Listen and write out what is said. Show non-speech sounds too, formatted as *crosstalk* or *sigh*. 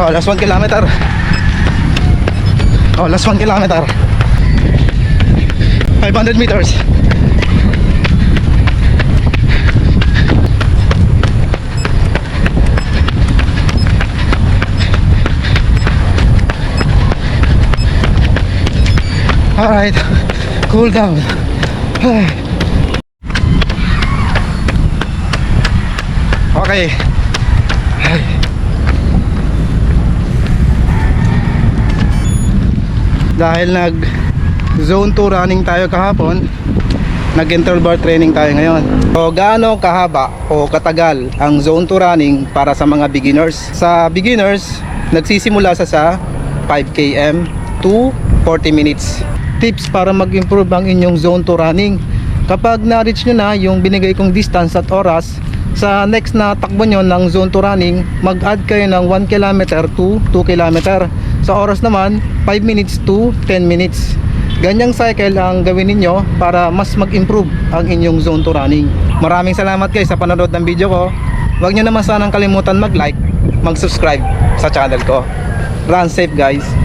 Oh, last 1 kilometer. Oh, last 1 kilometer. 500 meters. Alright, cool down. *sighs* Okay. Dahil nag zone 2 running tayo kahapon, nag interval bar training tayo ngayon. So gaano kahaba o katagal ang zone 2 running para sa mga beginners? Sa beginners, nagsisimula sa sa 5 km to 40 minutes. Tips para mag-improve ang inyong zone 2 running. Kapag na-reach nyo na yung binigay kong distance at oras, sa next na takbo nyo ng zone 2 running, mag-add kayo ng 1 km to 2 km. Sa oras naman, 5 minutes to 10 minutes. Ganyang cycle ang gawin ninyo para mas mag-improve ang inyong zone 2 running. Maraming salamat guys sa panonood ng video ko. Huwag nyo naman sanang kalimutan mag-like, mag-subscribe sa channel ko. Run safe guys!